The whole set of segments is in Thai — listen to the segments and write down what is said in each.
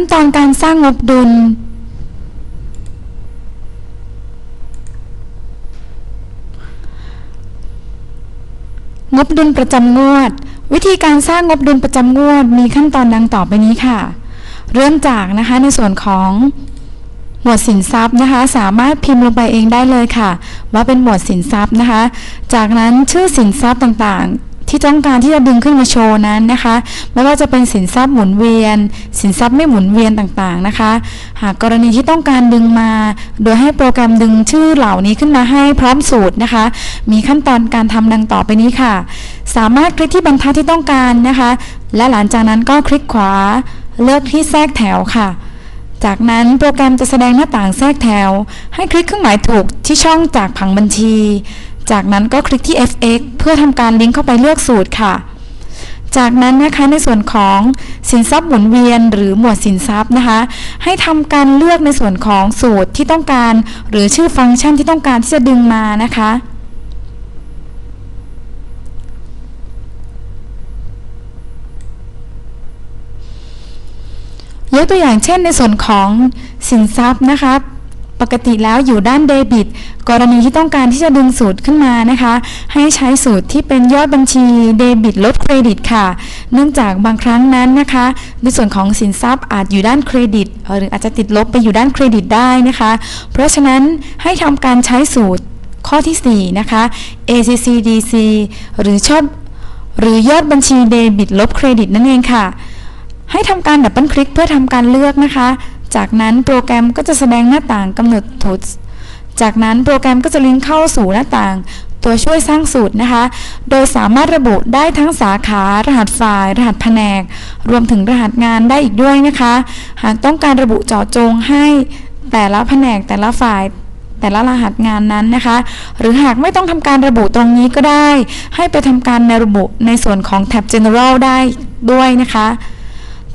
ขั้นตอนการสร้างงบดุล งบดุลประจำงวด วิธีการสร้างงบดุลประจำงวด มีขั้นตอนดังต่อไปนี้ค่ะ เริ่มจากนะคะในส่วนของหมวดสินทรัพย์นะคะ สามารถพิมพ์ลงไปเองได้เลยค่ะ ว่าเป็นหมวดสินทรัพย์นะคะ จากนั้นชื่อสินทรัพย์ต่างๆ ที่ต้องการที่จะดึงขึ้นมาโชว์นั้นนะคะ ไม่ว่าจะเป็นสินทรัพย์หมุนเวียน สินทรัพย์ไม่หมุนเวียนต่างๆนะคะ หากกรณีที่ต้องการดึงมา โดยให้โปรแกรมดึงชื่อเหล่านี้ขึ้นมาให้พร้อมสูตรนะคะ มีขั้นตอนการทำดังต่อไปนี้ค่ะ สามารถคลิกที่บรรทัดที่ต้องการนะคะ และหลังจากนั้นก็คลิกขวา เลือกที่แทรกแถวค่ะจากนั้นโปรแกรมจะแสดงหน้าต่างแทรกแถว ให้คลิกเครื่องหมายถูกที่ช่องจากผังบัญชี จากนั้นก็คลิกที่ fx เพื่อทำการลิงก์เข้าไปเลือกสูตรค่ะ จากนั้นนะคะในส่วนของสินทรัพย์หมุนเวียน หรือหมวดสินทรัพย์นะคะ ให้ทำการเลือกในส่วนของสูตรที่ต้องการ หรือชื่อฟังก์ชันที่ต้องการที่จะดึงมานะคะยกตัวอย่างเช่นในส่วนของสินทรัพย์นะคะ ปกติแล้วอยู่ด้านเดบิต กรณีที่ต้องการที่จะดึงสูตรขึ้นมานะคะ ให้ใช้สูตรที่เป็นยอดบัญชีเดบิตลดเครดิตค่ะ เนื่องจากบางครั้งนั้นนะคะ ในส่วนของสินทรัพย์อาจอยู่ด้านเครดิต หรืออาจจะติดลบไปอยู่ด้านเครดิตได้นะคะ เพราะฉะนั้นให้ทำการใช้สูตรข้อที่ 4 นะคะ ACCDC หรือชอบหรือยอดบัญชีเดบิตลบเครดิตนั่นเองค่ะ ให้ทำการดับเบิลคลิกเพื่อทำการเลือกนะคะ จากนั้นโปรแกรมก็จะแสดงหน้าต่างกำหนดถูกจากนั้นโปรแกรมก็จะลิงก์เข้าสู่หน้าต่าง ตัวช่วยสร้างสูตรนะคะ โดยสามารถระบุได้ทั้งสาขารหัสไฟล์ รหัสแผนก รวมถึงรหัสงานได้อีกด้วยนะคะ หากต้องการระบุเจาะจงให้แต่ละแผนกแต่ละฝ่ายแต่ละรหัสงานนั้นนะคะ หรือหากไม่ต้องทำการระบุตรงนี้ก็ได้ ให้ไปทำการในระบุในส่วนของแท็บ general ได้ด้วยนะคะ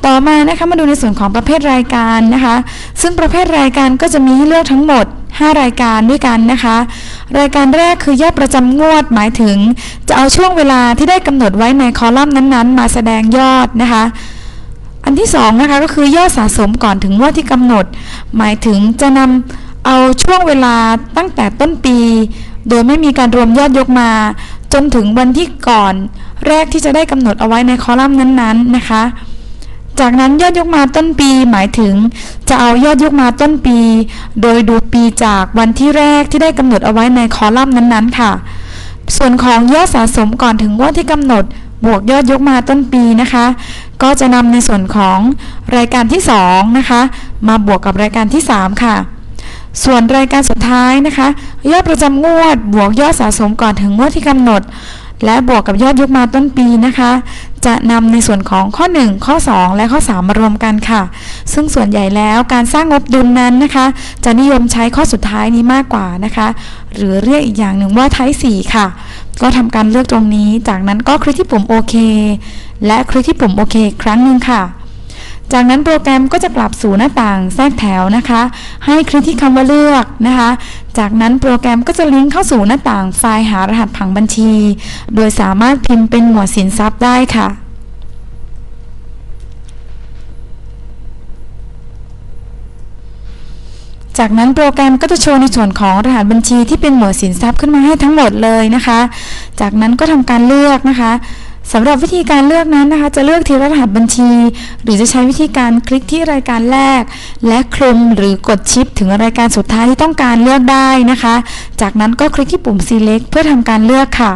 ต่อมานะคะมาดูในส่วนของประเภทรายการนะคะ ซึ่งประเภทรายการก็จะมีให้เลือกทั้งหมด 5 รายการด้วยกันนะคะ รายการแรกคือยอดประจำงวดหมายถึง จะเอาช่วงเวลาที่ได้กำหนดไว้ในคอลัมน์นั้นๆ มาแสดงยอดนะคะอันที่2นะคะก็คือยอดสะสมก่อนถึงงวดที่กำหนด หมายถึงจะนำเอาช่วงเวลาตั้งแต่ต้นปี โดยไม่มีการรวมยอดยกมา จนถึงวันที่ก่อนแรกที่จะได้กำหนดเอาไว้ในคอลัมน์นั้นๆนะคะ จากนั้นยอดยกมาต้นปีหมายถึง จะเอายอดยกมาต้นปี โดยดูปีจากวันที่แรกที่ได้กำหนดเอาไว้ในคอลัมน์นั้นๆ ค่ะ ส่วนของยอดสะสมก่อนถึงวันที่กำหนดบวกยอดยกมาต้นปีนะคะ ก็จะนำในส่วนของรายการที่2นะคะมาบวกกับรายการที่ 3 ค่ะ ส่วนรายการสุดท้ายนะคะ ยอดประจำงวด บวกยอดสะสมก่อนถึงงวดที่กำหนด และบวกกับยอดยกมาต้นปีนะคะ จะนำในส่วนของข้อ 1 ข้อ 2 และข้อ 3 มารวมกันค่ะ ซึ่งส่วนใหญ่แล้วการสร้างงบดุลนั้นนะคะ จะนิยมใช้ข้อสุดท้ายนี้มากกว่านะคะ หรือเรียกอีกอย่างหนึ่งว่าไทป์4ค่ะ ก็ทำการเลือกตรงนี้ จากนั้นก็คลิกที่ปุ่มโอเคและคลิกที่ปุ่มโอเคครั้งหนึ่งค่ะ จากนั้นโปรแกรมก็จะกลับสู่หน้าต่างแทรกแถวนะคะ ให้คลิกที่คำว่าเลือกนะคะ จากนั้นโปรแกรมก็จะลิงก์เข้าสู่หน้าต่างไฟล์หารหัสผังบัญชี โดยสามารถพิมพ์เป็นหมวดสินทรัพย์ได้ค่ะจากนั้นโปรแกรมก็จะโชว์ในส่วนของรหัสบัญชีที่เป็นหมวดสินทรัพย์ขึ้นมาให้ทั้งหมดเลยนะคะ จากนั้นก็ทำการเลือกนะคะ สำหรับวิธีการเลือกนั้นนะคะ จะเลือกทีละรหัสบัญชี หรือจะใช้วิธีการคลิกที่รายการแรก และคลุมหรือกดชิป ถึงรายการสุดท้ายที่ต้องการเลือกได้นะคะ จากนั้นก็คลิกที่ปุ่ม select เพื่อทำการเลือกค่ะ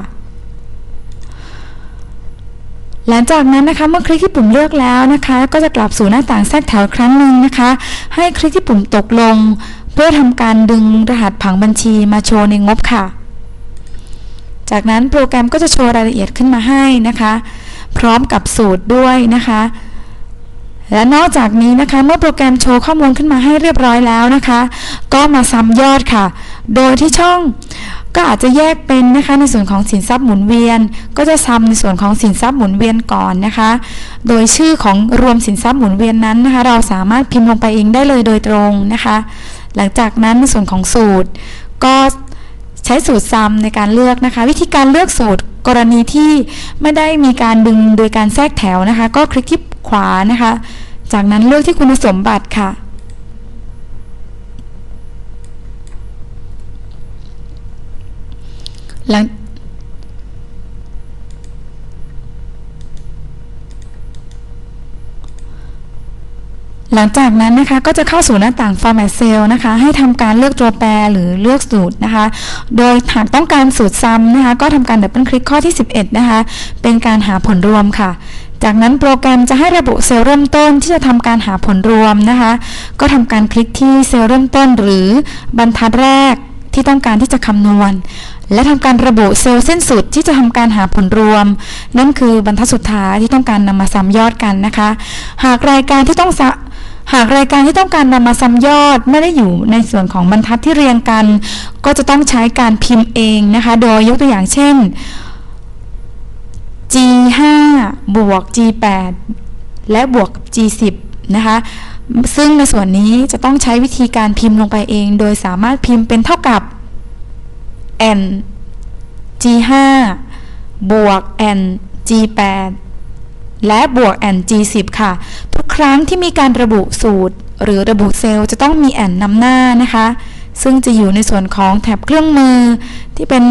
หลังจากนั้นนะคะเมื่อคลิกที่ปุ่มเลือกแล้วนะคะ ก็จะกลับสู่หน้าต่างแทรกแถวครั้งหนึ่งนะคะ ให้คลิกที่ปุ่มตกลง เพื่อทำการดึงรหัสผังบัญชีมาโชว์ในงบค่ะ จากนั้นโปรแกรมก็จะโชว์รายละเอียดขึ้นมาให้นะคะ พร้อมกับสูตรด้วยนะคะ และนอกจากนี้นะคะเมื่อโปรแกรมโชว์ข้อมูลขึ้นมาให้เรียบร้อยแล้วนะคะ ก็มาซ้ำยอดค่ะ โดยที่ช่องก็อาจจะแยกเป็นนะคะในส่วนของสินทรัพย์หมุนเวียน ก็จะซ้ำในส่วนของสินทรัพย์หมุนเวียนก่อนนะคะ โดยชื่อของรวมสินทรัพย์หมุนเวียนนั้นนะคะ เราสามารถพิมพ์ลงไปเองได้เลยโดยตรงนะคะ หลังจากนั้นในส่วนของสูตร ก็ ช้สูตรซ้ำในการเลือกนะคะ วิธีการเลือกสูตรกรณีที่ไม่ได้มีการดึงโดยการแทรกแถวนะคะ ก็คลิกที่ขวานะคะ จากนั้นเลือกที่คุณสมบัติค่ะ หลัง หลังจากนั้นนะคะก็จะเข้าสู่หน้าต่าง Format Cell นะคะให้ทำการเลือกตัวแปรหรือเลือกสูตรนะคะ โดยหากต้องการสูตรซ้ำนะคะก็ทำการดับเบิลคลิกข้อที่ 11 นะคะเป็นการหาผลรวมค่ะ จากนั้นโปรแกรมจะให้ระบุเซลล์เริ่มต้นที่จะทำการหาผลรวมนะคะ ก็ทำการคลิกที่เซลล์เริ่มต้น หรือบรรทัดแรกที่ต้องการที่จะคำนวณ และทำการระบุเซลล์เส้นสุดที่จะทำการหาผลรวม นั่นคือบรรทัดสุดท้ายที่ต้องการนำมาซ้ำยอดกันนะคะ หากรายการที่ต้อง หากรายการที่ต้องการนำมาซ้ำยอดไม่ได้อยู่ในส่วนของบรรทัดที่เรียงกัน ก็จะต้องใช้การพิมพ์เองนะคะ โดยยกตัวอย่างเช่น G5 บวก G8 และบวก G10 นะคะซึ่งในส่วนนี้จะต้องใช้วิธีการพิมพ์ลงไปเอง โดยสามารถพิมพ์เป็นเท่ากับ n G5 บวก n G8 และบวก n G10 ค่ะ ครั้งที่มีการระบุสูตร หรือระบุเซลล์จะต้องมี n นำหน้านะคะ ซึ่งจะอยู่ในส่วนของแถบเครื่องมือที่เป็น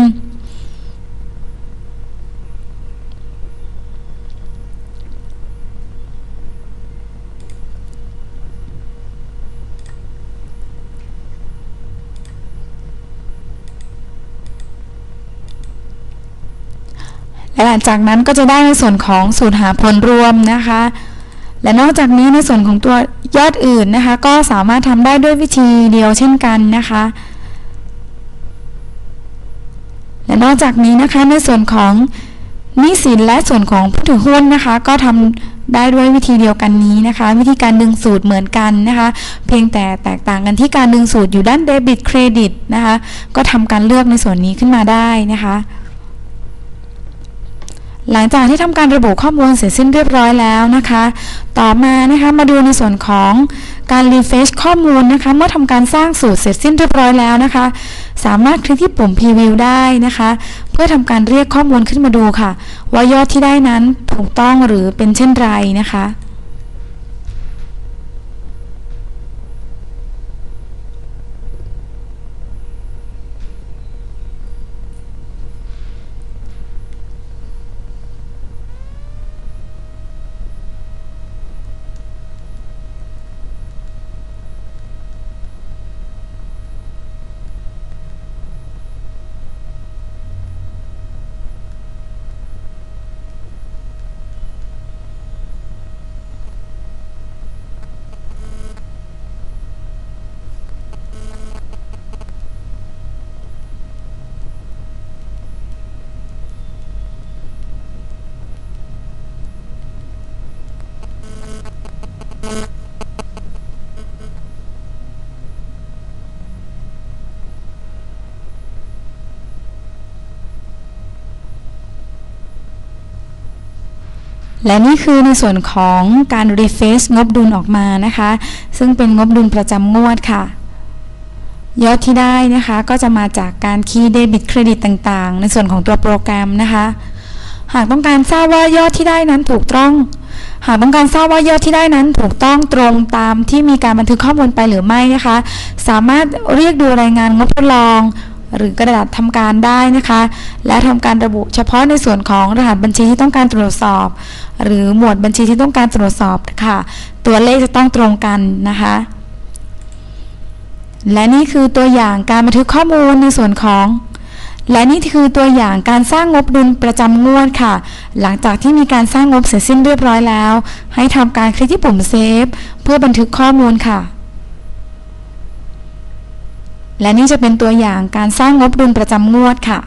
และหลังจากนั้นก็จะได้ในส่วนของสูตรหาผลรวมนะคะ และนอกจากนี้ในส่วนของตัวยอดอื่นนะคะ ก็สามารถทำได้ด้วยวิธีเดียวเช่นกันนะคะ และนอกจากนี้นะคะในส่วนของหนี้สินและส่วนของผู้ถือหุ้นนะคะ ก็ทำได้ด้วยวิธีเดียวกันนี้นะคะ วิธีการดึงสูตรเหมือนกันนะคะ เพียงแต่แตกต่างกันที่การดึงสูตรอยู่ด้านเดบิตเครดิตนะคะ ก็ทำการเลือกในส่วนนี้ขึ้นมาได้นะคะ หลังจากที่ทำการระบุข้อมูลเสร็จสิ้นเรียบร้อยแล้วนะคะ ต่อมานะคะมาดูในส่วนของการรีเฟชข้อมูลนะคะ เมื่อทำการสร้างสูตรเสร็จสิ้นเรียบร้อยแล้วนะคะ สามารถคลิกที่ปุ่ม Preview ได้นะคะ เพื่อทำการเรียกข้อมูลขึ้นมาดูค่ะ ว่ายอดที่ได้นั้นถูกต้องหรือเป็นเช่นไรนะคะ และนี่คือในส่วนของการ refresh งบดุลออกมานะคะ ซึ่งเป็นงบดุลประจำงวดค่ะ ยอดที่ได้นะคะก็จะมาจากการคีย์เดบิตเครดิตต่างๆ ในส่วนของตัวโปรแกรมนะคะ หากต้องการทราบว่ายอดที่ได้นั้นถูกต้อง หากต้องการทราบว่ายอดที่ได้นั้นถูกต้องตรงตามที่มีการบันทึกข้อมูลไปหรือไม่นะคะ สามารถเรียกดูรายงานงบทดลอง หรือกระดาษทำการได้นะคะ และทำการระบุเฉพาะในส่วนของรหัสบัญชีที่ต้องการตรวจสอบ หรือหมวดบัญชีที่ต้องการตรวจสอบค่ะ ตัวเลขจะต้องตรงกันนะคะ และนี่คือตัวอย่างการบันทึกข้อมูลในส่วนของ และนี่คือตัวอย่างการสร้างงบดุลประจำงวดค่ะ หลังจากที่มีการสร้างงบเสร็จสิ้นเรียบร้อยแล้ว ให้ทำการคลิกที่ปุ่มเซฟเพื่อบันทึกข้อมูลค่ะ และนี่จะเป็นตัวอย่างการสร้างงบดุลประจำงวดค่ะ